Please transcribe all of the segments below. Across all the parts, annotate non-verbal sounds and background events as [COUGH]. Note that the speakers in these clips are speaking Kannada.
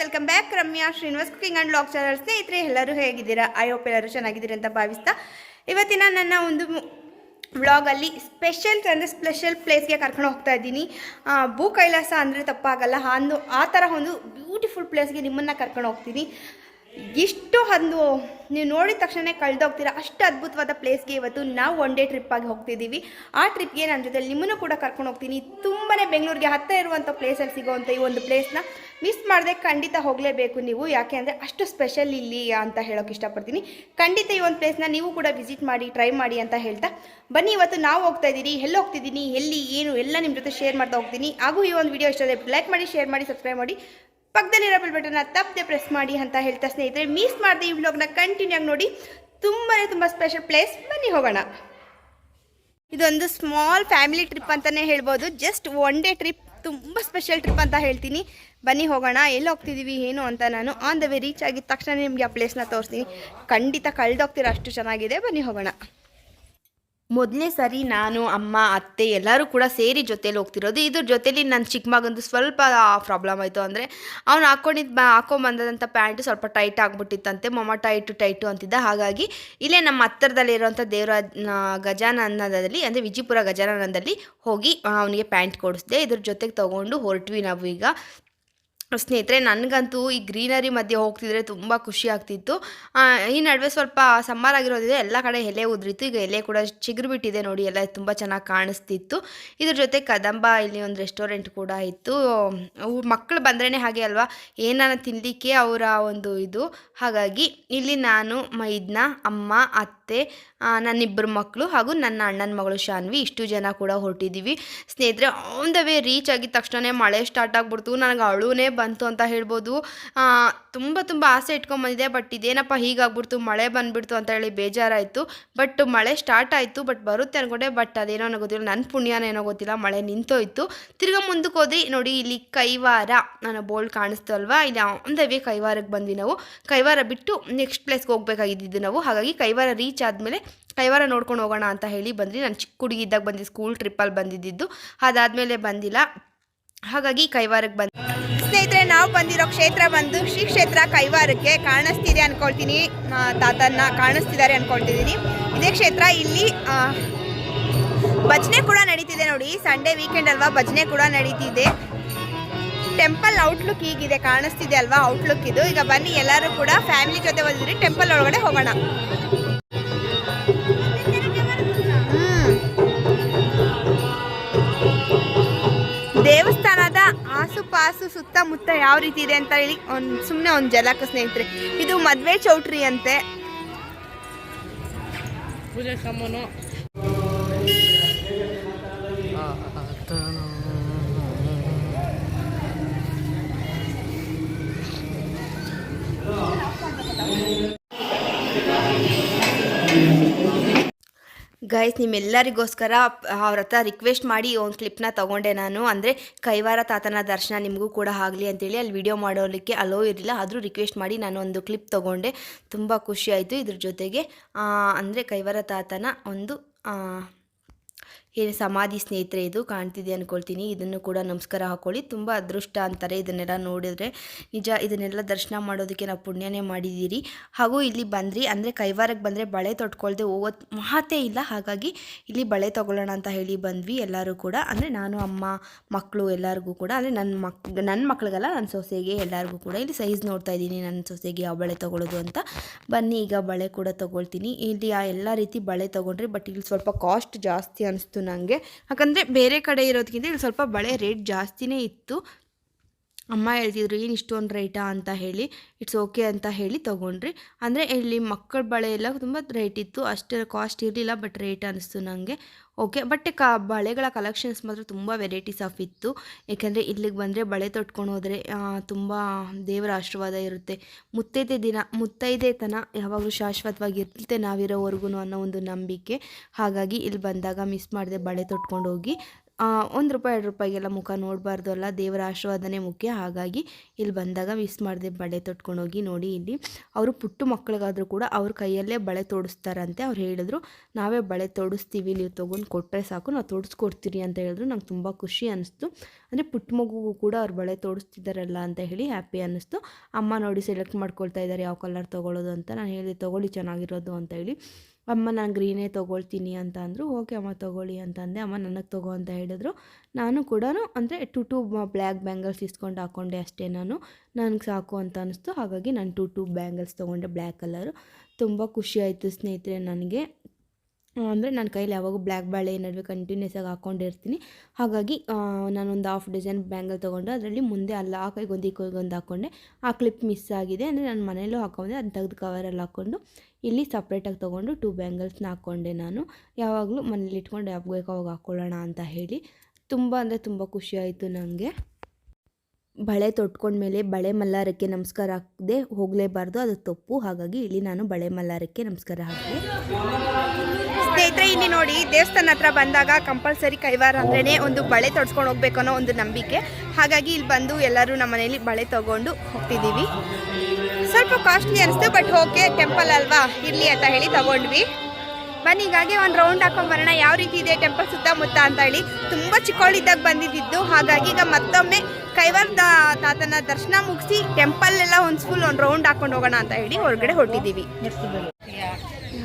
Welcome back Ramya Srinivas cooking and vlog channel ಸ್ನೇಹಿತರೆ, ಎಲ್ಲರೂ ಹೇಗಿದ್ದೀರಾ? ಐ ಹೋಪ್ ಎಲ್ಲರೂ ಚೆನ್ನಾಗಿದ್ದೀರಿ ಅಂತ ಭಾವಿಸ್ತಾ ಇವತ್ತಿನ ನನ್ನ ಒಂದು ವ್ಲಾಗಲ್ಲಿ ಸ್ಪೆಷಲ್ ಅಂದರೆ ಸ್ಪೆಷಲ್ ಪ್ಲೇಸ್ಗೆ ಕರ್ಕೊಂಡು ಹೋಗ್ತಾ ಇದ್ದೀನಿ. ಭೂ ಕೈಲಾಸ ಅಂದರೆ ತಪ್ಪಾಗಲ್ಲ. ಅಂದು ಆ ಥರ ಒಂದು ಬ್ಯೂಟಿಫುಲ್ ಪ್ಲೇಸ್ಗೆ ನಿಮ್ಮನ್ನು ಕರ್ಕೊಂಡು ಹೋಗ್ತೀನಿ. ಇಷ್ಟು ಅಂದು ನೀವು ನೋಡಿದ ತಕ್ಷಣ ಕಳೆದೋಗ್ತೀರಾ. ಅಷ್ಟು ಅದ್ಭುತವಾದ ಪ್ಲೇಸ್ಗೆ ಇವತ್ತು ನಾವು ಒನ್ ಡೇ ಟ್ರಿಪ್ಪಾಗಿ ಹೋಗ್ತಿದ್ದೀವಿ. ಆ ಟ್ರಿಪ್ಗೆ ನನ್ನ ಜೊತೆ ನಿಮ್ಮನ್ನು ಕೂಡ ಕರ್ಕೊಂಡು ಹೋಗ್ತೀನಿ. ತುಂಬಾ ಬೆಂಗಳೂರಿಗೆ ಹತ್ತಿರ ಇರುವಂಥ ಪ್ಲೇಸಲ್ಲಿ ಸಿಗೋವಂಥ ಈ ಒಂದು ಪ್ಲೇಸ್ನ ಮಿಸ್ ಮಾಡದೆ ಖಂಡಿತ ಹೋಗಲೇಬೇಕು ನೀವು. ಯಾಕೆ ಅಂದರೆ ಅಷ್ಟು ಸ್ಪೆಷಲ್ ಇಲ್ಲಿ ಅಂತ ಹೇಳೋಕೆ ಇಷ್ಟಪಡ್ತೀನಿ. ಖಂಡಿತ ಈ ಒಂದು ಪ್ಲೇಸ್ನ ನೀವು ಕೂಡ ವಿಸಿಟ್ ಮಾಡಿ ಟ್ರೈ ಮಾಡಿ ಅಂತ ಹೇಳ್ತಾ. ಬನ್ನಿ, ಇವತ್ತು ನಾವು ಹೋಗ್ತಾ ಇದ್ದೀನಿ ಎಲ್ಲಿ ಹೋಗ್ತಿದ್ದೀನಿ, ಎಲ್ಲಿ, ಏನು, ಎಲ್ಲ ನಿಮ್ಮ ಜೊತೆ ಶೇರ್ ಮಾಡ್ತಾ ಹೋಗ್ತೀನಿ. ಹಾಗೂ ಈ ಒಂದು ವಿಡಿಯೋ ಇಷ್ಟ ಲೈಕ್ ಮಾಡಿ ಶೇರ್ ಮಾಡಿ ಸಬ್ಸ್ಕ್ರೈಬ್ ಮಾಡಿ. ಪಕ್ಕದಲ್ಲಿರೋ ಬೆಲ್ ಬಟನ್ನ ತಪ್ಪದೆ ಪ್ರೆಸ್ ಮಾಡಿ ಅಂತ ಹೇಳ್ತಾ ಸ್ನೇಹಿತರೆ ಮಿಸ್ ಮಾಡಿದೆ ಈ ವ್ಲಾಗ್ನ ಕಂಟಿನ್ಯೂ ಆಗಿ ನೋಡಿ. ತುಂಬಾ ತುಂಬ ಸ್ಪೆಷಲ್ ಪ್ಲೇಸ್ ಬನ್ನಿ ಹೋಗೋಣ. ಇದೊಂದು ಸ್ಮಾಲ್ ಫ್ಯಾಮಿಲಿ ಟ್ರಿಪ್ ಅಂತಲೇ ಹೇಳ್ಬೋದು. ಜಸ್ಟ್ ಒನ್ ಡೇ ಟ್ರಿಪ್ ತುಂಬ ಸ್ಪೆಷಲ್ ಟ್ರಿಪ್ ಅಂತ ಹೇಳ್ತೀನಿ. ಬನ್ನಿ ಹೋಗೋಣ. ಎಲ್ಲಿ ಹೋಗ್ತಿದ್ದೀವಿ ಏನು ಅಂತ ನಾನು ಆನ್ ದ ವೇ ರೀಚ್ ಆಗಿದ ತಕ್ಷಣ ನಿಮಗೆ ಆ ಪ್ಲೇಸ್ನ ತೋರಿಸ್ತೀನಿ. ಖಂಡಿತ ಕಳೆದೋಗ್ತೀರ ಅಷ್ಟು ಚೆನ್ನಾಗಿದೆ. ಬನ್ನಿ ಹೋಗೋಣ. ಮೊದಲನೇ ಸರಿ ನಾನು, ಅಮ್ಮ, ಅತ್ತೆ ಎಲ್ಲರೂ ಕೂಡ ಸೇರಿ ಜೊತೇಲಿ ಹೋಗ್ತಿರೋದು. ಇದ್ರ ಜೊತೇಲಿ ನನ್ನ ಚಿಕ್ಕ ಮಗಂದು ಸ್ವಲ್ಪ ಪ್ರಾಬ್ಲಮ್ ಆಯಿತು ಅಂದರೆ ಅವ್ನು ಹಾಕ್ಕೊಂಡಿದ್ದು ಬ ಹಾಕೊಂಬಂದಂಥ ಪ್ಯಾಂಟು ಸ್ವಲ್ಪ ಟೈಟ್ ಆಗಿಬಿಟ್ಟಿತ್ತಂತೆ. ಮೊಮ್ಮ ಟೈಟು ಟೈಟು ಅಂತಿದ್ದ. ಹಾಗಾಗಿ ಇಲ್ಲೇ ನಮ್ಮ ಹತ್ತಿರದಲ್ಲಿರುವಂಥ ದೇವರ ಗಜಾನನದಲ್ಲಿ, ಅಂದರೆ ವಿಜಯಪುರ ಗಜಾನನದಲ್ಲಿ ಹೋಗಿ ಅವನಿಗೆ ಪ್ಯಾಂಟ್ ಕೊಡಿಸ್ದೆ. ಇದ್ರ ಜೊತೆಗೆ ತೊಗೊಂಡು ಹೊರಟ್ವಿ ನಾವು ಈಗ. ಸ್ನೇಹಿತರೆ, ನನಗಂತೂ ಈ ಗ್ರೀನರಿ ಮಧ್ಯೆ ಹೋಗ್ತಿದ್ರೆ ತುಂಬ ಖುಷಿ ಆಗ್ತಿತ್ತು. ಈ ನಡುವೆ ಸ್ವಲ್ಪ ಸಮ್ಮರ್ ಆಗಿರೋದಿದೆ ಎಲ್ಲ ಕಡೆ ಎಲೆ ಉದ್ರಿತ್ತು ಈಗ ಎಲೆ ಕೂಡ ಚಿಗುರು ಬಿಟ್ಟಿದೆ ನೋಡಿ, ಎಲ್ಲ ತುಂಬ ಚೆನ್ನಾಗಿ ಕಾಣಿಸ್ತಿತ್ತು. ಇದ್ರ ಜೊತೆ ಕದಂಬ, ಇಲ್ಲಿ ಒಂದು ರೆಸ್ಟೋರೆಂಟ್ ಕೂಡ ಇತ್ತು. ಮಕ್ಕಳು ಬಂದ್ರೇ ಹಾಗೆ ಅಲ್ವಾ? ಏನಾನ ತಿನ್ನಲಿಕ್ಕೆ ಅವರ ಒಂದು ಇದು. ಹಾಗಾಗಿ ಇಲ್ಲಿ ನಾನು ಮೈದ್ನ, ಅಮ್ಮ, ಅತ್ತೆ ಆ, ನನ್ನಿಬ್ಬರು ಮಕ್ಕಳು ಹಾಗೂ ನನ್ನ ಅಣ್ಣನ ಮಗಳು ಶಾನ್ವಿ ಇಷ್ಟು ಜನ ಕೂಡ ಹೊರಟಿದ್ದೀವಿ. ಸ್ನೇಹಿತರೆ ಆನ್ ದ ವೇ ರೀಚ್ ಆಗಿದ ತಕ್ಷಣವೇ ಮಳೆ ಸ್ಟಾರ್ಟ್ ಆಗಿಬಿಡ್ತು. ನನಗೆ ಅಳುನೇ ಬಂತು ಅಂತ ಹೇಳ್ಬೋದು. ತುಂಬ ತುಂಬ ಆಸೆ ಇಟ್ಕೊಂಬಂದಿದೆ ಬಟ್ ಇದೇನಪ್ಪ ಹೀಗಾಗ್ಬಿಡ್ತು ಮಳೆ ಬಂದುಬಿಡ್ತು ಅಂತ ಹೇಳಿ ಬೇಜಾರಾಯಿತು. ಬಟ್ ಮಳೆ ಸ್ಟಾರ್ಟ್ ಆಯಿತು ಬಟ್ ಬರುತ್ತೆ ಅನ್ಕೊಂಡೆ ಬಟ್ ಅದೇನೋ ನನಗೆ ಗೊತ್ತಿಲ್ಲ ನನ್ನ ಪುಣ್ಯನೇನೋ ಗೊತ್ತಿಲ್ಲ ಮಳೆ ನಿಂತೋಯ್ತು. ತಿರ್ಗಾ ಮುಂದಕ್ಕೆ ಹೋದ್ರಿ ನೋಡಿ ಇಲ್ಲಿ ಕೈವಾರ ನಾನು ಬೋಲ್ಡ್ ಕಾಣಿಸ್ತಲ್ವಾ ಇಲ್ಲಿ ಆನ್ ದ ವೇ ಕೈವಾರಕ್ಕೆ ಬಂದ್ವಿ ನಾವು. ಕೈವಾರ ಬಿಟ್ಟು ನೆಕ್ಸ್ಟ್ ಪ್ಲೇಸ್ಗೆ ಹೋಗ್ಬೇಕಾಗಿದ್ದು ನಾವು. ಹಾಗಾಗಿ ಕೈವಾರ ರೀಚ್ ಆದಮೇಲೆ ಕೈವಾರ ನೋಡ್ಕೊಂಡು ಹೋಗೋಣ ಅಂತ ಹೇಳಿ ಬಂದ್ರಿ ನಾನು ಚಿಕ್ಕ ಹುಡುಗಿ ಇದ್ದಾಗ ಬಂದಿದ್ದು ಸ್ಕೂಲ್ ಟ್ರಿಪ್ಪಲ್ಲಿ ಬಂದಿದ್ದು ಅದಾದಮೇಲೆ ಬಂದಿಲ್ಲ. ಹಾಗಾಗಿ ಕೈವಾರಕ್ಕೆ ಬಂದು ಸ್ನೇಹಿತರೆ ನಾವು ಬಂದಿರೋ ಕ್ಷೇತ್ರ ಬಂದು ಶ್ರೀ ಕ್ಷೇತ್ರ ಕೈವಾರಕ್ಕೆ ಕಾಣಿಸ್ತಿದೆ ಅನ್ಕೊಳ್ತೀನಿ. ಆ, ತಾತನ್ನ ಕಾಣಿಸ್ತಿದ್ದಾರೆ ಅನ್ಕೊಳ್ತಿದ್ದೀನಿ. ಇದೇ ಕ್ಷೇತ್ರ ಇಲ್ಲಿ ಭಜನೆ ಕೂಡ ನಡೀತಿದೆ ನೋಡಿ. ಸಂಡೇ ವೀಕೆಂಡ್ ಅಲ್ವಾ ಭಜನೆ ಕೂಡ ನಡೀತಿದೆ. ಟೆಂಪಲ್ ಔಟ್ಲುಕ್ ಹೀಗಿದೆ ಕಾಣಿಸ್ತಿದೆ ಅಲ್ವಾ ಔಟ್ಲುಕ್ ಇದು. ಈಗ ಬನ್ನಿ ಎಲ್ಲರೂ ಕೂಡ ಫ್ಯಾಮಿಲಿ ಜೊತೆ ಬಂದಿದ್ರಿ ಟೆಂಪಲ್ ಒಳಗಡೆ ಹೋಗೋಣ. ದೇವಸ್ಥಾನದ ಆಸುಪಾಸು ಸುತ್ತಮುತ್ತ ಯಾವ ರೀತಿ ಇದೆ ಅಂತ ಹೇಳಿ ಒಂದ್ ಸುಮ್ಮನೆ ಒಂದು ಜಲಕ ಸ್ನೇಹಿತರೆ, ಇದು ಮದ್ವೆ ಚೌಟ್ರಿ ಅಂತೆ ಗೈಸ್ ನಿಮ್ಮೆಲ್ಲರಿಗೋಸ್ಕರ ಅವ್ರ ಹತ್ರ ರಿಕ್ವೆಸ್ಟ್ ಮಾಡಿ ಒಂದು ಕ್ಲಿಪ್ನ ತೊಗೊಂಡೆ ನಾನು. ಅಂದರೆ, ಕೈವಾರ ತಾತನ ದರ್ಶನ ನಿಮಗೂ ಕೂಡ ಆಗಲಿ ಅಂತೇಳಿ ಅಲ್ಲಿ ವಿಡಿಯೋ ಮಾಡೋಲಿಕ್ಕೆ ಅಲೋ ಇರಲಿಲ್ಲ. ಆದರೂ ರಿಕ್ವೆಸ್ಟ್ ಮಾಡಿ ನಾನು ಒಂದು ಕ್ಲಿಪ್ ತೊಗೊಂಡೆ. ತುಂಬ ಖುಷಿ ಆಯಿತು ಇದ್ರ ಜೊತೆಗೆ. ಅಂದರೆ ಕೈವಾರ ತಾತನ ಒಂದು ಏನು ಸಮಾಧಿ ಸ್ನೇಹಿತರೆ, ಇದು ಕಾಣ್ತಿದೆ ಅಂದ್ಕೊಳ್ತೀನಿ ಇದನ್ನು ಕೂಡ ನಮಸ್ಕಾರ ಹಾಕೊಳ್ಳಿ. ತುಂಬ ಅದೃಷ್ಟ ಅಂತಾರೆ ಇದನ್ನೆಲ್ಲ ನೋಡಿದ್ರೆ. ನಿಜ, ಇದನ್ನೆಲ್ಲ ದರ್ಶನ ಮಾಡೋದಕ್ಕೆ ನಾವು ಪುಣ್ಯನೇ ಮಾಡಿದ್ದೀರಿ. ಹಾಗೂ ಇಲ್ಲಿ ಬಂದ್ರಿ. ಅಂದರೆ ಕೈವಾರಕ್ಕೆ ಬಂದರೆ ಬಳೆ ತೊಟ್ಕೊಳ್ದೆ ಹೋಗೋ ಮಹತೆ ಇಲ್ಲ. ಹಾಗಾಗಿ ಇಲ್ಲಿ ಬಳೆ ತೊಗೊಳ್ಳೋಣ ಅಂತ ಹೇಳಿ ಬಂದ್ವಿ ಎಲ್ಲರೂ ಕೂಡ. ಅಂದರೆ ನಾನು, ಅಮ್ಮ ಮಕ್ಕಳು ಎಲ್ಲರಿಗೂ ಕೂಡ. ಅಂದರೆ ನನ್ನ ಮಕ್ ನನ್ನ ಮಕ್ಳಿಗಲ್ಲ ನನ್ನ ಸೊಸೆಗೆ ಎಲ್ಲರಿಗೂ ಕೂಡ. ಇಲ್ಲಿ ಸೈಜ್ ನೋಡ್ತಾ ಇದ್ದೀನಿ ನನ್ನ ಸೊಸೆಗೆ ಯಾವ ಬಳೆ ತೊಗೊಳ್ಳೋದು ಅಂತ. ಬನ್ನಿ, ಈಗ ಬಳೆ ಕೂಡ ತೊಗೊಳ್ತೀನಿ. ಇಲ್ಲಿ ಆ ಎಲ್ಲ ರೀತಿ ಬಳೆ ತೊಗೊಂಡ್ರಿ ಬಟ್ ಇಲ್ಲಿ ಸ್ವಲ್ಪ ಕಾಸ್ಟ್ ಜಾಸ್ತಿ ಅನಿಸ್ತು ನನಗೆ ಯಾಕಂದರೆ ಬೇರೆ ಕಡೆ ಇರೋದಕ್ಕಿಂತ ಇಲ್ಲಿ ಸ್ವಲ್ಪ ಬಳೆ ರೇಟ್ ಜಾಸ್ತಿನೇ ಇತ್ತು. ಅಮ್ಮ ಹೇಳ್ತಿದ್ರು, ಏನು ಇಷ್ಟೊಂದು ರೇಟಾ ಅಂತ ಹೇಳಿ ಇಟ್ಸ್ ಓಕೆ ಅಂತ ಹೇಳಿ ತೊಗೊಂಡ್ರಿ. ಅಂದರೆ ಇಲ್ಲಿ ಮಕ್ಕಳ ಬಳೆ ಎಲ್ಲ ತುಂಬ ರೇಟ್ ಇತ್ತು. ಅಷ್ಟು ಕಾಸ್ಟ್ ಇರಲಿಲ್ಲ ಬಟ್ ರೇಟ್ ಅನ್ನಿಸ್ತು ನನಗೆ ಓಕೆ ಬಟ್ ಕ, ಬಳೆಗಳ ಕಲೆಕ್ಷನ್ಸ್ ಮಾತ್ರ ತುಂಬ ವೆರೈಟೀಸ್ ಆಫ್ ಇತ್ತು. ಏಕೆಂದರೆ ಇಲ್ಲಿಗೆ ಬಂದರೆ ಬಳೆ ತೊಟ್ಕೊಂಡು ಹೋದರೆ ತುಂಬ ದೇವರ ಆಶೀರ್ವಾದ ಇರುತ್ತೆ. ಮುತ್ತೈದೆ ದಿನ, ಮುತ್ತೈದೆ ತನ ಯಾವಾಗಲೂ ಶಾಶ್ವತವಾಗಿ ಇರುತ್ತೆ ನಾವಿರೋವರೆಗೂ ಅನ್ನೋ ಒಂದು ನಂಬಿಕೆ. ಹಾಗಾಗಿ ಇಲ್ಲಿ ಬಂದಾಗ ಮಿಸ್ ಮಾಡದೆ ಬಳೆ ತೊಟ್ಕೊಂಡು ಹೋಗಿ ಒಂದು ರೂಪಾಯಿ, ಎರಡು ರೂಪಾಯಿಗೆಲ್ಲ ಮುಖ ನೋಡಬಾರ್ದು ಅಲ್ಲ. ದೇವರ ಆಶೀರ್ವಾದನೇ ಮುಖ್ಯ. ಹಾಗಾಗಿ ಇಲ್ಲಿ ಬಂದಾಗ ಮಿಸ್ ಮಾಡಿದೆ, ಬಳೆ ತೊಟ್ಕೊಂಡೋಗಿ ನೋಡಿ ಇಲ್ಲಿ. ಅವರು ಪುಟ್ಟ ಮಕ್ಕಳಿಗಾದರೂ ಕೂಡ ಅವ್ರ ಕೈಯಲ್ಲೇ ಬಳೆ ತೋಡಿಸ್ತಾರಂತೆ. ಅವ್ರು ಹೇಳಿದ್ರು, ನಾವೇ ಬಳೆ ತೊಡಿಸ್ತೀವಿ, ನೀವು ತೊಗೊಂಡು ಕೊಟ್ಟರೆ ಸಾಕು, ನಾವು ತೊಡಿಸ್ಕೊಡ್ತೀರಿ ಅಂತ ಹೇಳಿದ್ರು. ನಂಗೆ ತುಂಬ ಖುಷಿ ಅನ್ನಿಸ್ತು ಅಂದರೆ ಪುಟ್ಟ ಮಗುಗೂ ಕೂಡ ಅವ್ರು ಬಳೆ ತೋಡಿಸ್ತಿದ್ದಾರಲ್ಲ ಅಂತ ಹೇಳಿ ಹ್ಯಾಪಿ ಅನ್ನಿಸ್ತು ಅಮ್ಮ ನೋಡಿ ಸೆಲೆಕ್ಟ್ ಮಾಡ್ಕೊಳ್ತಾ ಇದ್ದಾರೆ ಯಾವ ಕಲರ್ ತೊಗೊಳ್ಳೋದು ಅಂತ. ನಾನು ಹೇಳಿದೆ, ತೊಗೊಳ್ಳಿ, ಚೆನ್ನಾಗಿರೋದು ಅಂತ ಹೇಳಿ. ಅಮ್ಮ ನಾನು ಗ್ರೀನೇ ತೊಗೊಳ್ತೀನಿ ಅಂತ ಅಂದರು, ಓಕೆ ಅಮ್ಮ ತೊಗೊಳ್ಳಿ ಅಂತ ಅಂದೆ. ಅಮ್ಮ ನನಗೆ ತಗೋ ಅಂತ ಹೇಳಿದ್ರು. ನಾನು ಕೂಡ ಅಂದರೆ ಟು ಟು ಬ್ಲ್ಯಾಕ್ ಬ್ಯಾಂಗಲ್ಸ್ ಇಸ್ಕೊಂಡು ಹಾಕ್ಕೊಂಡೆ ಅಷ್ಟೇ ನಾನು. ನನಗೆ ಸಾಕು ಅಂತ ಅನಿಸ್ತು. ಹಾಗಾಗಿ ನಾನು ಟು ಟು ಬ್ಯಾಂಗಲ್ಸ್ ತೊಗೊಂಡೆ ಬ್ಲ್ಯಾಕ್ ಕಲರು ತುಂಬ ಖುಷಿ ಆಯಿತು ಸ್ನೇಹಿತರೆ ನನಗೆ. ಅಂದರೆ ನನ್ನ ಕೈಲಿ ಯಾವಾಗೂ ಬ್ಲ್ಯಾಕ್ ಬಾಳೆ ನಡುವೆ ಕಂಟಿನ್ಯೂಸ್ ಆಗಿ ಹಾಕ್ಕೊಂಡಿರ್ತೀನಿ ಹಾಗಾಗಿ ನಾನೊಂದು ಹಾಫ್ ಡಜನ್ ಬ್ಯಾಂಗಲ್ ತೊಗೊಂಡು ಅದರಲ್ಲಿ ಮುಂದೆ ಅಲ್ಲ, ಆ ಕೈಗೊಂದು ಈ ಕೈಗೊಂದು ಹಾಕ್ಕೊಂಡೆ ಆ ಕ್ಲಿಪ್ ಮಿಸ್ ಆಗಿದೆ. ಅಂದರೆ ನಾನು ಮನೆಯಲ್ಲೂ ಹಾಕೊಂಡೆ. ಅದನ್ನ ತೆಗೆದು ಕವರಲ್ಲಿ ಹಾಕ್ಕೊಂಡು ಇಲ್ಲಿ ಸಪ್ರೇಟಾಗಿ ತೊಗೊಂಡು ಟೂ ಬ್ಯಾಂಗಲ್ಸ್ನ ಹಾಕ್ಕೊಂಡೆ ನಾನು. ಯಾವಾಗಲೂ ಮನೇಲಿ ಇಟ್ಕೊಂಡು ಯಾವಾಗ ಬೇಕು ಅವಾಗ ಹಾಕ್ಕೊಳ್ಳೋಣ? ಅಂತ ಹೇಳಿ. ತುಂಬ ಅಂದರೆ ತುಂಬ ಖುಷಿ ಆಯಿತು ನನಗೆ ಬಳೆ ತೊಟ್ಕೊಂಡ್ಮೇಲೆ ಬಳೆ ಮಲ್ಲಾರಕ್ಕೆ ನಮಸ್ಕಾರ ಹಾಕದೆ ಹೋಗಲೇಬಾರ್ದು. ಅದು ತಪ್ಪು. ಹಾಗಾಗಿ ಇಲ್ಲಿ ನಾನು ಬಳೆ ಮಲ್ಲಾರಕ್ಕೆ ನಮಸ್ಕಾರ ಹಾಕಿದೆ. ಸ್ನೇಹಿತರೆ, ಇಲ್ಲಿ ನೋಡಿ, ದೇವಸ್ಥಾನ ಹತ್ರ ಬಂದಾಗ ಕಂಪಲ್ಸರಿ ಕೈವಾರ ಅಂದ್ರೆ ಒಂದು ಬಳೆ ತೊಡ್ಸ್ಕೊಂಡು ಹೋಗ್ಬೇಕು ಅನ್ನೋ ಒಂದು ನಂಬಿಕೆ. ಹಾಗಾಗಿ ಇಲ್ಲಿ ಬಂದು ಎಲ್ಲರೂ ನಮ್ಮ ಮನೇಲಿ ಬಳೆ ತಗೊಂಡು ಹೋಗ್ತಿದ್ದೀವಿ. ಸ್ವಲ್ಪ ಕಾಸ್ಟ್ಲಿ ಅನಿಸ್ತು ಬಟ್ ಓಕೆ ಟೆಂಪಲ್ ಅಲ್ವಾ? ಇರಲಿ ಅಂತ ಹೇಳಿ ತಗೊಂಡ್ವಿ. ಬನ್ನಿ, ಹೀಗಾಗಿ ಒಂದು ರೌಂಡ್ ಹಾಕೊಂಡು ಬರೋಣ. ಯಾವ ರೀತಿ ಇದೆ ಟೆಂಪಲ್ ಸುತ್ತಮುತ್ತ ಅಂತ ಹೇಳಿ. ತುಂಬ ಚಿಕ್ಕವಳಿದ್ದಾಗ ಬಂದಿದ್ದು ಹಾಗಾಗಿ ಈಗ ಮತ್ತೊಮ್ಮೆ ಕೈವಾರ ತಾತನ ದರ್ಶನ ಮುಗಿಸಿ ಟೆಂಪಲ್ ಎಲ್ಲ ಒಂದು ಫುಲ್ ಒಂದು ರೌಂಡ್ ಹಾಕೊಂಡು ಹೋಗೋಣ ಅಂತ ಹೇಳಿ ಹೊರಗಡೆ ಹೊರಟಿದ್ದೀವಿ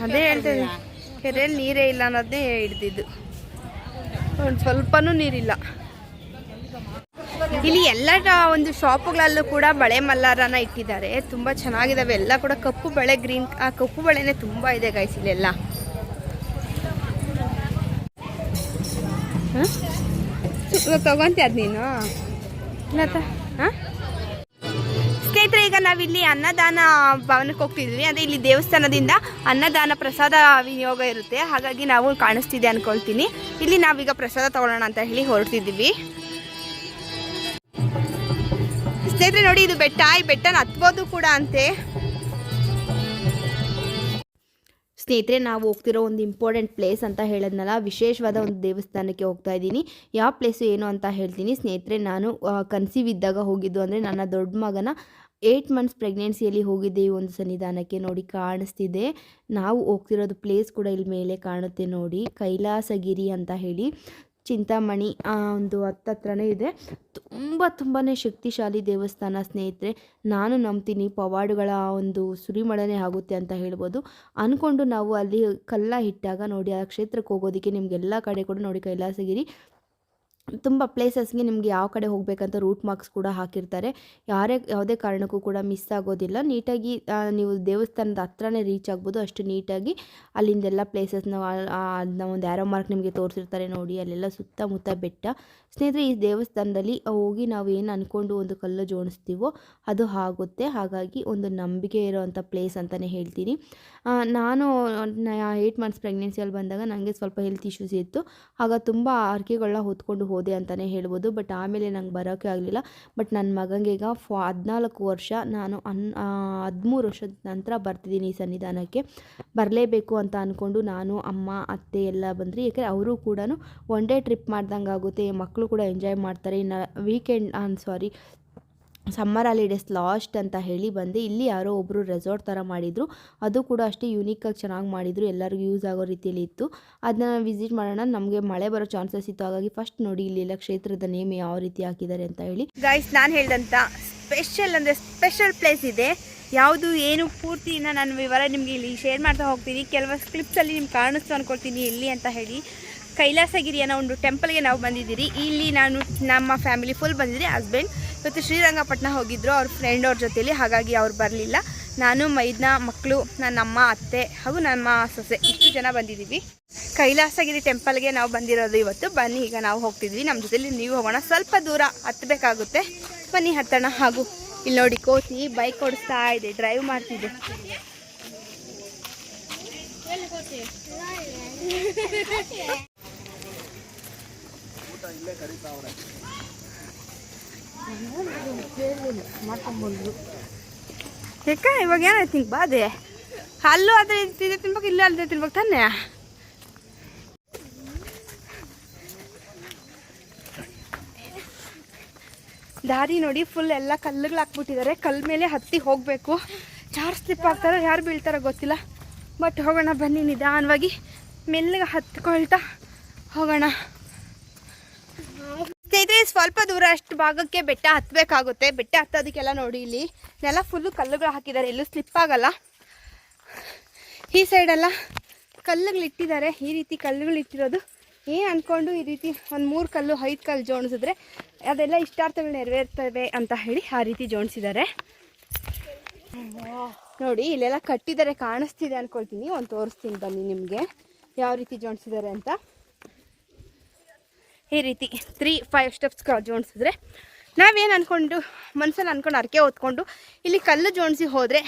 ಅದೇ ಹೇಳ್ತೇನೆ ಕೆರೆಯಲ್ಲಿ ನೀರೇ ಇಲ್ಲ ಅನ್ನೋದೇ ಹಿಡ್ದಿದ್ದು ಒಂದು ಸ್ವಲ್ಪನೂ ನೀರಿಲ್ಲ. ಇಲ್ಲಿ ಎಲ್ಲ ಒಂದು ಶಾಪ್ಗಳಲ್ಲೂ ಕೂಡ ಬಳೆ ಮಲ್ಲಾರನ ಇಟ್ಟಿದ್ದಾರೆ. ತುಂಬ ಚೆನ್ನಾಗಿದಾವೆ. ಎಲ್ಲ ಕೂಡ ಕಪ್ಪು ಬಳೆ ಗ್ರೀನ್ ಆ ಕಪ್ಪು ಬಳೆನೇ ತುಂಬ ಇದೆ ಗೈಸ್ ಇಲ್ಲೆಲ್ಲ. ತಗೊಂತೀಯ ಅದ್ ನೀನು? ಹಾಂ? ಸ್ನೇಹಿತರೆ ಈಗ ನಾವಿಲ್ಲಿ ಅನ್ನದಾನ ಭವನಕ್ಕೆ ಹೋಗ್ತಿದ್ವಿ. ಅಂದ್ರೆ ಇಲ್ಲಿ ದೇವಸ್ಥಾನದಿಂದ ಅನ್ನದಾನ ಪ್ರಸಾದ ವಿನಿಯೋಗ ಇರುತ್ತೆ. ಹಾಗಾಗಿ ನಾವು ಕಾಣಿಸ್ತಿದೆ ಅನ್ಕೊಳ್ತೀನಿ. ಇಲ್ಲಿ ನಾವೀಗ ಪ್ರಸಾದ ತಗೊಳ್ಳೋಣ ಅಂತ ಹೇಳಿ ಹೊರಡ್ತಿದ್ದೀವಿ. ಸ್ನೇಹಿತರೆ ನೋಡಿ, ಇದು ಬೆಟ್ಟ ಈ ಬೆಟ್ಟನ ಹತ್ಬೋದು ಕೂಡ ಅಂತೆ. ಸ್ನೇಹಿತರೆ, ನಾವು ಹೋಗ್ತಿರೋ ಒಂದು ಇಂಪಾರ್ಟೆಂಟ್ ಪ್ಲೇಸ್ ಅಂತ ಹೇಳೋದ್ನಲ್ಲ, ವಿಶೇಷವಾದ ಒಂದು ದೇವಸ್ಥಾನಕ್ಕೆ ಹೋಗ್ತಾ ಇದ್ದೀನಿ. ಯಾವ ಪ್ಲೇಸು ಏನು ಅಂತ ಹೇಳ್ತೀನಿ. ಸ್ನೇಹಿತರೆ, ನಾನು ಕನ್ಸೀವ್ ಇದ್ದಾಗ ಹೋಗಿದ್ದು ಅಂದರೆ ನನ್ನ ದೊಡ್ಡ ಮಗನ ಏಯ್ಟ್ ಮಂತ್ಸ್ ಪ್ರೆಗ್ನೆನ್ಸಿಯಲ್ಲಿ ಹೋಗಿದ್ದೆ ಈ ಒಂದು ಸನ್ನಿಧಾನಕ್ಕೆ ನೋಡಿ ಕಾಣಿಸ್ತಿದೆ. ನಾವು ಹೋಗ್ತಿರೋದು ಪ್ಲೇಸ್ ಕೂಡ ಇಲ್ಲಿ ಮೇಲೆ ಕಾಣುತ್ತೆ ನೋಡಿ. ಕೈಲಾಸಗಿರಿ ಅಂತ ಹೇಳಿ. ಚಿಂತಾಮಣಿ, ಆ ಒಂದು ಹತ್ತತ್ರನೇ ಇದೆ. ತುಂಬ ತುಂಬಾ ಶಕ್ತಿಶಾಲಿ ದೇವಸ್ಥಾನ ಸ್ನೇಹಿತರೆ, ನಾನು ನಂಬ್ತೀನಿ ಪವಾಡುಗಳ ಒಂದು ಸುರಿಮಳನೆ ಆಗುತ್ತೆ ಅಂತ ಹೇಳ್ಬೋದು. ಅಂದ್ಕೊಂಡು ನಾವು ಅಲ್ಲಿ ಕಲ್ಲ ಇಟ್ಟಾಗ ನೋಡಿ, ಆ ಕ್ಷೇತ್ರಕ್ಕೆ ಹೋಗೋದಕ್ಕೆ ನಿಮಗೆಲ್ಲ ಕಡೆ ಕೂಡ ನೋಡಿ ಕೈಲಾಸಗಿರಿ. ತುಂಬ ಪ್ಲೇಸಸ್ಗೆ ನಿಮಗೆ ಯಾವ ಕಡೆ ಹೋಗಬೇಕಂತ ರೂಟ್ ಮಾರ್ಕ್ಸ್ ಕೂಡ ಹಾಕಿರ್ತಾರೆ. ಯಾರೇ, ಯಾವುದೇ ಕಾರಣಕ್ಕೂ ಕೂಡ ಮಿಸ್ ಆಗೋದಿಲ್ಲ. ನೀಟಾಗಿ ನೀವು ದೇವಸ್ಥಾನದ ಹತ್ರನೇ ರೀಚ್ ಆಗ್ಬೋದು. ಅಷ್ಟು ನೀಟಾಗಿ ಅಲ್ಲಿಂದೆಲ್ಲ ಪ್ಲೇಸಸ್ನ ಅದನ್ನ ಒಂದು ಆ್ಯರೋ ಮಾರ್ಕ್ ನಿಮಗೆ ತೋರಿಸಿರ್ತಾರೆ ನೋಡಿ. ಅಲ್ಲೆಲ್ಲ ಸುತ್ತಮುತ್ತ ಬೆಟ್ಟ. ಸ್ನೇಹಿತರೆ, ಈ ದೇವಸ್ಥಾನದಲ್ಲಿ ಹೋಗಿ ನಾವು ಏನು ಅಂದ್ಕೊಂಡು ಒಂದು ಕಲ್ಲು ಜೋಡಿಸ್ತೀವೋ ಅದು ಆಗುತ್ತೆ. ಹಾಗಾಗಿ ಒಂದು ನಂಬಿಕೆ ಇರೋವಂಥ ಪ್ಲೇಸ್ ಅಂತಲೇ ಹೇಳ್ತೀನಿ. ನಾನು ಏಯ್ಟ್ ಮಂತ್ಸ್ ಪ್ರೆಗ್ನೆನ್ಸಿಯಲ್ಲಿ ಬಂದಾಗ ನನಗೆ ಸ್ವಲ್ಪ ಹೆಲ್ತ್ ಇಶ್ಯೂಸ್ ಇತ್ತು. ಆಗ ತುಂಬ ಆರ್ಕೆಗಳನ್ನ ಹೊತ್ಕೊಂಡು ಅಂತಲೇ ಹೇಳ್ಬೋದು. ಬಟ್ ಆಮೇಲೆ ನಂಗೆ ಬರೋಕ್ಕೆ ಆಗಲಿಲ್ಲ. ಬಟ್ ನನ್ನ ಮಗನಿಗೆ ಈಗ ಫ ಹದಿನಾಲ್ಕು ವರ್ಷ ನಾನು ಅನ್ ಹದಿಮೂರು ವರ್ಷದ ನಂತರ ಬರ್ತಿದ್ದೀನಿ ಈ ಸನ್ನಿಧಾನಕ್ಕೆ. ಬರಲೇಬೇಕು ಅಂತ ಅಂದ್ಕೊಂಡು ನಾನು ಅಮ್ಮ, ಅತ್ತೆ ಎಲ್ಲ ಬಂದ್ರಿ. ಯಾಕೆಂದರೆ ಅವರು ಕೂಡ ಒನ್ ಡೇ ಟ್ರಿಪ್ ಮಾಡ್ದಂಗೆ ಆಗುತ್ತೆ ಮಕ್ಕಳು ಕೂಡ ಎಂಜಾಯ್ ಮಾಡ್ತಾರೆ. ಇನ್ನು weekend sorry summer holidays last ಅಂತ ಹೇಳಿ ಬಂದೆ ಇಲ್ಲಿ ಯಾರೋ ಒಬ್ಬರು ರೆಸಾರ್ಟ್ ಥರ ಮಾಡಿದರು. ಅದು ಕೂಡ ಅಷ್ಟೇ ಯುನೀಕಾಗಿ ಚೆನ್ನಾಗಿ ಮಾಡಿದರು. ಎಲ್ಲರಿಗೂ ಯೂಸ್ ಆಗೋ ರೀತಿಯಲ್ಲಿ ಇತ್ತು. ಅದನ್ನ ವಿಸಿಟ್ ಮಾಡೋಣ. ನಮಗೆ ಮಳೆ ಬರೋ ಚಾನ್ಸಸ್ ಇತ್ತು. ಹಾಗಾಗಿ ಫಸ್ಟ್ ನೋಡಿ ಇಲ್ಲಿ ಎಲ್ಲ ಕ್ಷೇತ್ರದ ನೇಮ್ ಯಾವ ರೀತಿ ಹಾಕಿದ್ದಾರೆ ಅಂತ ಹೇಳಿ. ಗೈಸ್ ನಾನು ಹೇಳಿದಂಥ ಸ್ಪೆಷಲ್ ಅಂದರೆ ಸ್ಪೆಷಲ್ ಪ್ಲೇಸ್ ಇದೆ. ಯಾವುದು ಏನು ಪೂರ್ತಿನ ನಾನು ವಿವರ ನಿಮಗೆ ಇಲ್ಲಿ ಶೇರ್ ಮಾಡ್ತಾ ಹೋಗ್ತೀನಿ. ಕೆಲವೊಂದು ಕ್ಲಿಪ್ಸಲ್ಲಿ ನಿಮ್ಗೆ ಕಾಣಿಸ್ತು ಅನ್ಕೊಳ್ತೀನಿ ಎಲ್ಲಿ ಅಂತ ಹೇಳಿ. ಕೈಲಾಸಗಿರಿ ಅನ್ನೋ ಒಂದು ಟೆಂಪಲ್ಗೆ ನಾವು ಬಂದಿದ್ದೀರಿ. ಇಲ್ಲಿ ನಾನು ನಮ್ಮ ಫ್ಯಾಮಿಲಿ ಫುಲ್ ಬಂದಿದ್ದೀರಿ. ಹಸ್ಬೆಂಡ್ ಇವತ್ತು ಶ್ರೀರಂಗಪಟ್ಟಣ ಹೋಗಿದ್ರು, ಅವ್ರ ಫ್ರೆಂಡ್ ಅವ್ರ ಜೊತೆಲಿ, ಹಾಗಾಗಿ ಅವ್ರು ಬರಲಿಲ್ಲ. ನಾನು, ಮೈದ್ನ ಮಕ್ಕಳು ನನ್ನ ಅಮ್ಮ, ಅತ್ತೆ ಹಾಗೂ ನಮ್ಮ ಸೊಸೆ, ಇಷ್ಟು ಜನ ಬಂದಿದ್ದೀವಿ. ಕೈಲಾಸಗಿರಿ ಟೆಂಪಲ್ಗೆ ನಾವು ಬಂದಿರೋದು ಇವತ್ತು. ಬನ್ನಿ, ಈಗ ನಾವು ಹೋಗ್ತಿದ್ವಿ. ನಮ್ಮ ಜೊತೆಲಿ ನೀವು ಹೋಗೋಣ. ಸ್ವಲ್ಪ ದೂರ ಹತ್ತಬೇಕಾಗುತ್ತೆ ಬನ್ನಿ, ಹತ್ತೋಣ. ಹಾಗೂ ಇಲ್ಲಿ ನೋಡಿ, ಕೋತಿ ಬೈಕ್ ಓಡಿಸ್ತಾ ಇದೆ. ಡ್ರೈವ್ ಮಾಡ್ತಿದ್ದೆ ಏಕ, ಇವಾಗ ಏನಾಯ್ತು ನಿಂಗೆ ಬಾದೆ ಅಲ್ಲೂ ಆದ್ರೆ ಇದೆ ತಿನ್ಬೇಕು, ಇಲ್ಲೂ ಅಲ್ಲದೆ ತಿನ್ಬೇಕು ತಾನೆ. ದಾರಿ ನೋಡಿ ಫುಲ್ ಎಲ್ಲ ಕಲ್ಲುಗಳು ಹಾಕ್ಬಿಟ್ಟಿದ್ದಾರೆ. ಕಲ್ಲು ಮೇಲೆ ಹತ್ತಿ ಹೋಗಬೇಕು. ಯಾರು ಸ್ಲಿಪ್ ಆಗ್ತಾರ ಯಾರು ಬೀಳ್ತಾರೋ ಗೊತ್ತಿಲ್ಲ. ಬಟ್ ಹೋಗೋಣ ಬನ್ನಿ ನಿಧಾನವಾಗಿ. ಮೆಲ್ಲಗೆ ಹತ್ಕೊಳ್ತಾ ಹೋಗೋಣ. ಸ್ನೇಹಿತರೆ ಸ್ವಲ್ಪ ದೂರ ಅಷ್ಟು ಭಾಗಕ್ಕೆ ಬೆಟ್ಟ ಹತ್ತಬೇಕಾಗುತ್ತೆ ಬೆಟ್ಟ ಹತ್ತೋದಕ್ಕೆಲ್ಲ ನೋಡಿ ಇಲ್ಲಿ. ನೆಲ ಫುಲ್ಲು ಕಲ್ಲುಗಳು ಹಾಕಿದ್ದಾರೆ. ಎಲ್ಲೂ ಸ್ಲಿಪ್ ಆಗಲ್ಲ. ಈ ಸೈಡೆಲ್ಲ ಕಲ್ಲುಗಳು ಇಟ್ಟಿದ್ದಾರೆ. ಈ ರೀತಿ ಕಲ್ಲುಗಳು ಇಟ್ಟಿರೋದು. ಏನು ಅಂದ್ಕೊಂಡು ಈ ರೀತಿ ಒಂದು ಮೂರು ಕಲ್ಲು, ಐದು ಕಲ್ಲು ಜೋಡಿಸಿದ್ರೆ ಅದೆಲ್ಲ ಇಷ್ಟಾರ್ಥಗಳು ನೆರವೇರ್ತವೆ ಅಂತ ಹೇಳಿ ಆ ರೀತಿ ಜೋಡಿಸಿದ್ದಾರೆ ನೋಡಿ, ಇಲ್ಲೆಲ್ಲ ಕಟ್ಟಿದ್ದಾರೆ. ಕಾಣಿಸ್ತಿದೆ ಅಂದ್ಕೊಳ್ತೀನಿ ಒಂದು ತೋರಿಸ್ತೀನಿ ಬನ್ನಿ ನಿಮಗೆ. ಯಾವ ರೀತಿ ಜೋಡಿಸಿದ್ದಾರೆ ಅಂತ. ಈ ರೀತಿ ತ್ರೀ ಫೈವ್ ಸ್ಟೆಪ್ಸ್ ಜೋಡಿಸಿದ್ರೆ ನಾವೇನು ಅಂದ್ಕೊಂಡು ಮನಸ್ಸಲ್ಲಿ ಅಂದ್ಕೊಂಡು ಅರಕೆ ಹೊತ್ಕೊಂಡು ಇಲ್ಲಿ ಕಲ್ಲು ಜೋಡಿಸಿ ಹೋದರೆ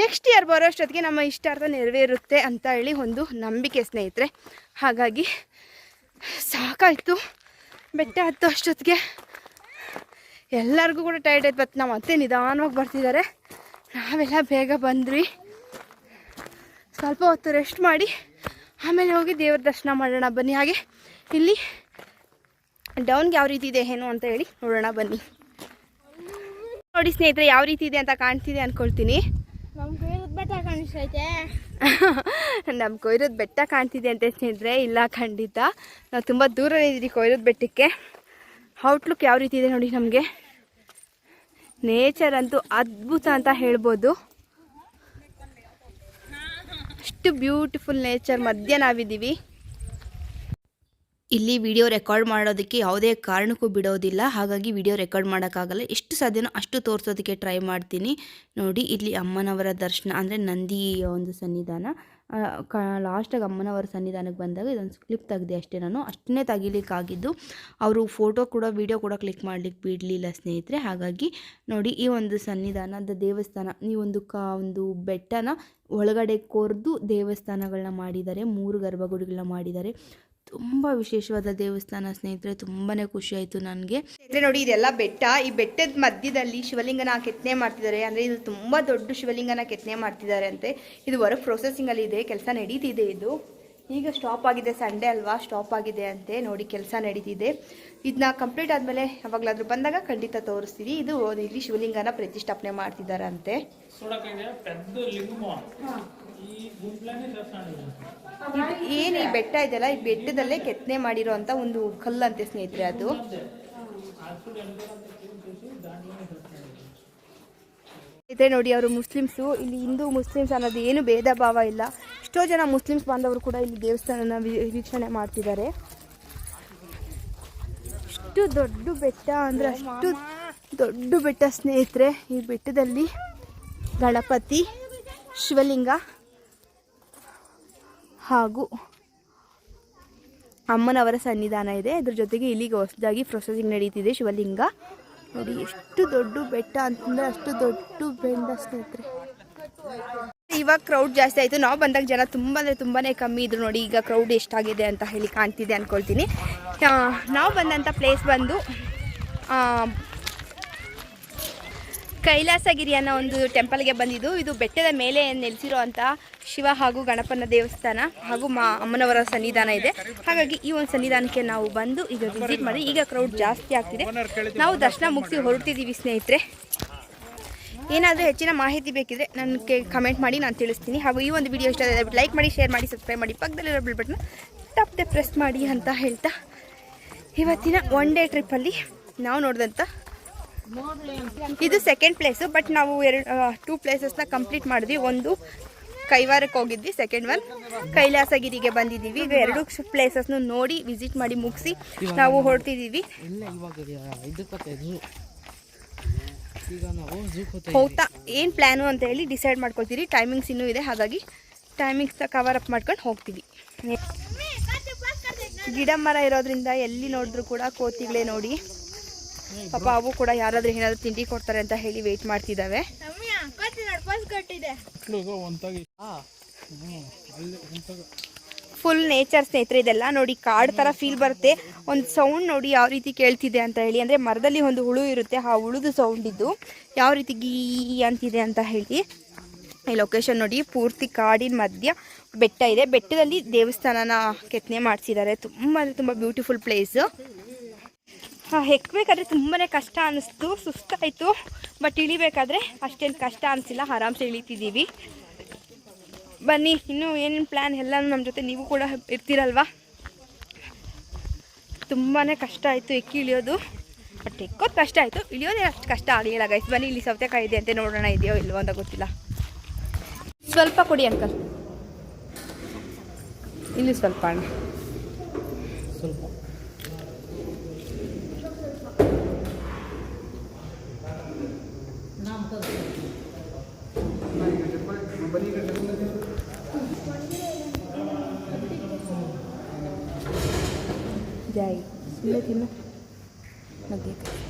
ನೆಕ್ಸ್ಟ್ ಇಯರ್ ಬರೋ ಅಷ್ಟೊತ್ತಿಗೆ ನಮ್ಮ ಇಷ್ಟಾರ್ಥ ನೆರವೇರುತ್ತೆ ಅಂತ ಹೇಳಿ ಒಂದು ನಂಬಿಕೆ ಸ್ನೇಹಿತರೆ. ಹಾಗಾಗಿ ಸಾಕಾಯಿತು. ಬೆಟ್ಟ ಹತ್ತೋ ಅಷ್ಟೊತ್ತಿಗೆ ಎಲ್ಲರಿಗೂ ಕೂಡ ಟೈರ್ಡ್ ಆಯ್ತು, ಬಟ್ ನಾವು ಮತ್ತೆ ನಿಧಾನವಾಗಿ ಬರ್ತಿದ್ದಾರೆ ನಾವೆಲ್ಲ ಬೇಗ ಬಂದ್ವಿ. ಸ್ವಲ್ಪ ಹೊತ್ತು ರೆಸ್ಟ್ ಮಾಡಿ ಆಮೇಲೆ ಹೋಗಿ ದೇವ್ರ ದರ್ಶನ ಮಾಡೋಣ ಬನ್ನಿ. ಹಾಗೆ ಇಲ್ಲಿ ಡೌನ್ಗೆ ಯಾವ ರೀತಿ ಇದೆ ಏನು ಅಂತ ಹೇಳಿ ನೋಡೋಣ ಬನ್ನಿ. ನೋಡಿ ಸ್ನೇಹಿತರೆ ಯಾವ ರೀತಿ ಇದೆ ಅಂತ ಕಾಣ್ತಿದೆ ಅನ್ಕೊಳ್ತೀನಿ. ನಮ್ ಬೆಟ್ಟ ಕಾಣಿಸ್ತೈತೆ [LAUGHS] ನಮ್ಮ ಕೊಯ್ರೋದು ಬೆಟ್ಟ ಕಾಣ್ತಿದೆ ಅಂತ ಸ್ನೇಹಿತರೆ ಇಲ್ಲ ಖಂಡಿತ. ನಾವು ತುಂಬ ದೂರ ಇದ್ದೀವಿ ಕೊಯ್ರೋದು ಬೆಟ್ಟಕ್ಕೆ. ಔಟ್ಲುಕ್ ಯಾವ ರೀತಿ ಇದೆ ನೋಡಿ ನಮಗೆ. ನೇಚರ್ ಅಂತೂ ಅದ್ಭುತ ಅಂತ ಹೇಳ್ಬೋದು. ಅಷ್ಟು ಬ್ಯೂಟಿಫುಲ್ ನೇಚರ್ ಮಧ್ಯ ನಾವಿದ್ದೀವಿ. ಇಲ್ಲಿ ವಿಡಿಯೋ ರೆಕಾರ್ಡ್ ಮಾಡೋದಕ್ಕೆ ಯಾವುದೇ ಕಾರಣಕ್ಕೂ ಬಿಡೋದಿಲ್ಲ. ಹಾಗಾಗಿ ವಿಡಿಯೋ ರೆಕಾರ್ಡ್ ಮಾಡೋಕ್ಕಾಗಲ್ಲ. ಎಷ್ಟು ಸಾಧ್ಯನೋ ಅಷ್ಟು ತೋರಿಸೋದಕ್ಕೆ ಟ್ರೈ ಮಾಡ್ತೀನಿ. ನೋಡಿ, ಇಲ್ಲಿ ಅಮ್ಮನವರ ದರ್ಶನ, ಅಂದರೆ ನಂದಿ ಒಂದು ಸನ್ನಿಧಾನ. ಕ ಲಾಸ್ಟಾಗಿ ಅಮ್ಮನವರ ಸನ್ನಿಧಾನಕ್ಕೆ ಬಂದಾಗ ಇದೊಂದು ಕ್ಲಿಪ್ ತೆಗೆದೆ ಅಷ್ಟೇ ನಾನು. ಅಷ್ಟನ್ನೇ ತೆಗಿಲಿಕ್ಕಾಗಿದ್ದು. ಅವರು ಫೋಟೋ ಕೂಡ ವಿಡಿಯೋ ಕೂಡ ಕ್ಲಿಕ್ ಮಾಡ್ಲಿಕ್ಕೆ ಬಿಡಲಿಲ್ಲ ಸ್ನೇಹಿತರೆ. ಹಾಗಾಗಿ ನೋಡಿ, ಈ ಒಂದು ಸನ್ನಿಧಾನದ ದೇವಸ್ಥಾನ, ಈ ಒಂದು ಕ, ಒಂದು ಬೆಟ್ಟನ ಒಳಗಡೆ ಕೊರೆದು ದೇವಸ್ಥಾನಗಳನ್ನ ಮಾಡಿದ್ದಾರೆ. ಮೂರು ಗರ್ಭಗುಡಿಗಳನ್ನ ಮಾಡಿದ್ದಾರೆ. ತುಂಬ ವಿಶೇಷವಾದ ದೇವಸ್ಥಾನ ಸ್ನೇಹಿತರೆ ತುಂಬಾ ಖುಷಿ ಆಯಿತು ನನಗೆ. ಸ್ನೇಹಿತರೆ ನೋಡಿ ಇದೆಲ್ಲ ಬೆಟ್ಟ ಈ ಬೆಟ್ಟದ ಮಧ್ಯದಲ್ಲಿ ಶಿವಲಿಂಗನ ಕೆತ್ತನೆ ಮಾಡ್ತಿದ್ದಾರೆ. ಅಂದರೆ ಇದು ತುಂಬ ದೊಡ್ಡ ಶಿವಲಿಂಗನ ಕೆತ್ತನೆ ಮಾಡ್ತಿದ್ದಾರೆ ಅಂತೆ. ಇದು ಹೊರಗೆ ಪ್ರೊಸೆಸಿಂಗಲ್ಲಿ ಇದೆ ಕೆಲಸ ನಡೀತಿದೆ ಇದು. ಈಗ ಸ್ಟಾಪ್ ಆಗಿದೆ ಸಂಡೇ ಅಲ್ವಾ? ಸ್ಟಾಪ್ ಆಗಿದೆ ಅಂತೆ. ನೋಡಿ ಕೆಲಸ ನಡೀತಿದೆ. ಇದನ್ನ ಕಂಪ್ಲೀಟ್ ಆದಮೇಲೆ ಯಾವಾಗಲಾದರೂ ಬಂದಾಗ ಖಂಡಿತ ತೋರಿಸ್ತೀವಿ. ಇದು ಇಲ್ಲಿ ಶಿವಲಿಂಗನ ಪ್ರತಿಷ್ಠಾಪನೆ ಮಾಡ್ತಿದ್ದಾರೆ ಅಂತೆ. ಏನು ಈ ಬೆಟ್ಟ ಇದೆಯಲ್ಲ, ಈ ಬೆಟ್ಟದಲ್ಲೇ ಕೆತ್ತನೆ ಮಾಡಿರೋ ಅಂತ ಒಂದು ಕಲ್ಲಂತೆ ಸ್ನೇಹಿತರೆ ಅದು. ಇದೆ ನೋಡಿ ಅವರು ಮುಸ್ಲಿಮ್ಸು, ಇಲ್ಲಿ ಹಿಂದೂ ಮುಸ್ಲಿಮ್ಸ್ ಅನ್ನೋದು ಏನು ಭೇದ ಭಾವ ಇಲ್ಲ. ಎಷ್ಟೋ ಜನ ಮುಸ್ಲಿಮ್ಸ್ ಬಾಂಧವರು ಕೂಡ ಇಲ್ಲಿ ದೇವಸ್ಥಾನನ ವೀಕ್ಷಣೆ ಮಾಡ್ತಿದ್ದಾರೆ. ಇಷ್ಟು ದೊಡ್ಡ ಬೆಟ್ಟ ಅಂದ್ರೆ ಅಷ್ಟು ದೊಡ್ಡ ಬೆಟ್ಟ ಸ್ನೇಹಿತರೆ, ಈ ಬೆಟ್ಟದಲ್ಲಿ ಗಣಪತಿ, ಶಿವಲಿಂಗ. ಹಾಗೂ ಅಮ್ಮನವರ ಸನ್ನಿಧಾನ ಇದೆ. ಅದ್ರ ಜೊತೆಗೆ ಇಲ್ಲಿಗೆ ಹೊಸದಾಗಿ ಪ್ರೊಸೆಸಿಂಗ್ ನಡೀತಿದೆ ಶಿವಲಿಂಗ. ನೋಡಿ, ಎಷ್ಟು ದೊಡ್ಡ ಬೆಟ್ಟ ಅಂತಂದ್ರೆ ಅಷ್ಟು ದೊಡ್ಡ ಬೆಂಡ ಸ್ನೇಹಿತರೆ. ಇವಾಗ ಕ್ರೌಡ್ ಜಾಸ್ತಿ ಆಯಿತು. ನಾವು ಬಂದಾಗ ಜನ ತುಂಬ, ಅಂದರೆ ತುಂಬಾ ಕಮ್ಮಿ ಇದ್ರು. ನೋಡಿ, ಈಗ ಕ್ರೌಡ್ ಎಷ್ಟಾಗಿದೆ ಅಂತ ಹೇಳಿ ಕಾಣ್ತಿದೆ ಅಂದ್ಕೊಳ್ತೀನಿ ನಾವು ಬಂದಂಥ ಪ್ಲೇಸ್ ಬಂದು ಕೈಲಾಸಗಿರಿ ಅನ್ನೋ ಒಂದು ಟೆಂಪಲ್ಗೆ ಬಂದಿದ್ದು. ಇದು ಬೆಟ್ಟದ ಮೇಲೆ ನೆಲೆಸಿರೋ ಅಂತ ಶಿವ ಹಾಗೂ ಗಣಪನ ದೇವಸ್ಥಾನ ಹಾಗೂ ಮಾ ಅಮ್ಮನವರ ಸನ್ನಿಧಾನ ಇದೆ. ಹಾಗಾಗಿ ಈ ಒಂದು ಸನ್ನಿಧಾನಕ್ಕೆ ನಾವು ಬಂದು ಈಗ ವಿಸಿಟ್ ಮಾಡಿ. ಈಗ ಕ್ರೌಡ್ ಜಾಸ್ತಿ ಆಗ್ತಿದೆ. ನಾವು ದರ್ಶನ ಮುಗಿಸಿ ಹೊರಡ್ತಿದ್ದೀವಿ ಸ್ನೇಹಿತರೆ. ಏನಾದರೂ ಹೆಚ್ಚಿನ ಮಾಹಿತಿ ಬೇಕಿದ್ರೆ ನನಗೆ ಕಮೆಂಟ್ ಮಾಡಿ, ನಾನು ತಿಳಿಸ್ತೀನಿ. ಹಾಗೂ ಈ ಒಂದು ವಿಡಿಯೋ ಇಷ್ಟ ಆದರೆ ಲೈಕ್ ಮಾಡಿ ಶೇರ್ ಮಾಡಿ ಸಬ್ಸ್ಕ್ರೈಬ್ ಮಾಡಿ. ಪಕ್ಕದಲ್ಲಿರೋ ಬಿಲ್ ಬಟನ್ ತಪ್ಪದೆ ಪ್ರೆಸ್ ಮಾಡಿ ಅಂತ ಹೇಳ್ತಾ ಇವತ್ತಿನ ಒನ್ ಡೇ ಟ್ರಿಪ್ಪಲ್ಲಿ ನಾವು ನೋಡಿದಂಥ ಇದು ಸೆಕೆಂಡ್ ಪ್ಲೇಸು ಬಟ್ ನಾವು ಎರಡು ಟೂ ಪ್ಲೇಸಸ್ನ ಕಂಪ್ಲೀಟ್ ಮಾಡಿದ್ವಿ. ಒಂದು ಕೈವಾರಕ್ಕೆ ಹೋಗಿದ್ವಿ ಸೆಕೆಂಡ್ ಒನ್ ಕೈಲಾಸಗಿರಿಗೆ ಬಂದಿದ್ದೀವಿ. ಈಗ ಎರಡು ಪ್ಲೇಸಸ್ನು ನೋಡಿ ವಿಸಿಟ್ ಮಾಡಿ ಮುಗಿಸಿ ನಾವು ಹೋಗ್ತಾ ಹೋಗ್ತಾ ಏನು ಪ್ಲ್ಯಾನು ಅಂತ ಹೇಳಿ ಡಿಸೈಡ್ ಮಾಡ್ಕೊಳ್ತೀರಿ. ಟೈಮಿಂಗ್ಸ್ ಇನ್ನೂ ಇದೆ. ಹಾಗಾಗಿ ಟೈಮಿಂಗ್ಸ್ ಕವರ್ ಅಪ್ ಮಾಡ್ಕೊಂಡು ಹೋಗ್ತೀವಿ. ಗಿಡ ಮರ ಇರೋದ್ರಿಂದ ಎಲ್ಲಿ ನೋಡಿದ್ರು ಕೂಡ ಕೋತಿಗಳೇ ನೋಡಿ. ಪಾಪ ಅವು ಕೂಡ ಯಾರಾದ್ರೂ ಏನಾದ್ರು ತಿಂಡಿ ಕೊಡ್ತಾರೆ ಅಂತ ಹೇಳಿ ವೇಟ್ ಮಾಡ್ತಿದ್ದಾವೆ. ಫುಲ್ ನೇಚರ್ ಸ್ನೇಹಿತರೆ ಇದೆಲ್ಲ ನೋಡಿ ಕಾಡ್ ತರ ಫೀಲ್ ಬರುತ್ತೆ. ಒಂದು ಸೌಂಡ್ ನೋಡಿ ಯಾವ ರೀತಿ ಕೇಳ್ತಿದೆ ಅಂತ ಹೇಳಿ. ಅಂದ್ರೆ ಮರದಲ್ಲಿ ಒಂದು ಹುಳು ಇರುತ್ತೆ ಆ ಹುಳುದು ಸೌಂಡ್ ಇದ್ದು ಯಾವ ರೀತಿ ಗೀ ಅಂತಿದೆ ಅಂತ ಹೇಳಿ. ಈ ಲೊಕೇಶನ್ ನೋಡಿ ಪೂರ್ತಿ ಕಾಡಿನ ಮಧ್ಯ ಬೆಟ್ಟ ಇದೆ. ಬೆಟ್ಟದಲ್ಲಿ ದೇವಸ್ಥಾನನ ಕೆತ್ತನೆ ಮಾಡಿಸಿದ್ದಾರೆ. ತುಂಬ ಅಂದರೆ ತುಂಬ ಬ್ಯೂಟಿಫುಲ್ ಪ್ಲೇಸು ಹಾಂ ಎಕ್ಬೇಕಾದ್ರೆ ತುಂಬಾ ಕಷ್ಟ ಅನ್ನಿಸ್ತು ಸುಸ್ತಾಯಿತು ಬಟ್ ಇಳಿಬೇಕಾದ್ರೆ ಅಷ್ಟೇನು ಕಷ್ಟ ಅನಿಸಿಲ್ಲ, ಆರಾಮ್ಸೆ ಇಳಿತಿದ್ದೀವಿ. ಬನ್ನಿ, ಇನ್ನೂ ಏನೇನು ಪ್ಲ್ಯಾನ್ ಎಲ್ಲನೂ ನಮ್ಮ ಜೊತೆ ನೀವು ಕೂಡ ಇರ್ತೀರಲ್ವಾ? ತುಂಬಾ ಕಷ್ಟ ಆಯಿತು ಎಕ್ಕಿ ಇಳಿಯೋದು ಬಟ್ ಎಕ್ಕೋದು ಕಷ್ಟ ಆಯಿತು, ಇಳಿಯೋದೇ ಅಷ್ಟು ಕಷ್ಟ ಆಗಲಿಲ್ಲ ಗೈಸ್ ಬನ್ನಿ, ಇಲ್ಲಿ ಸೌತೆಕಾಯಿ ಇದೆ ಅಂತ ನೋಡೋಣ, ಇದೆಯೋ ಇಲ್ವೋ ಅಂತ ಗೊತ್ತಿಲ್ಲ. ಸ್ವಲ್ಪ ಕೊಡಿ ಅಂಕಲ್ ಇಲ್ಲಿ ಸ್ವಲ್ಪ ಅಣ್ಣ. जाए सुंदर थी ना देखा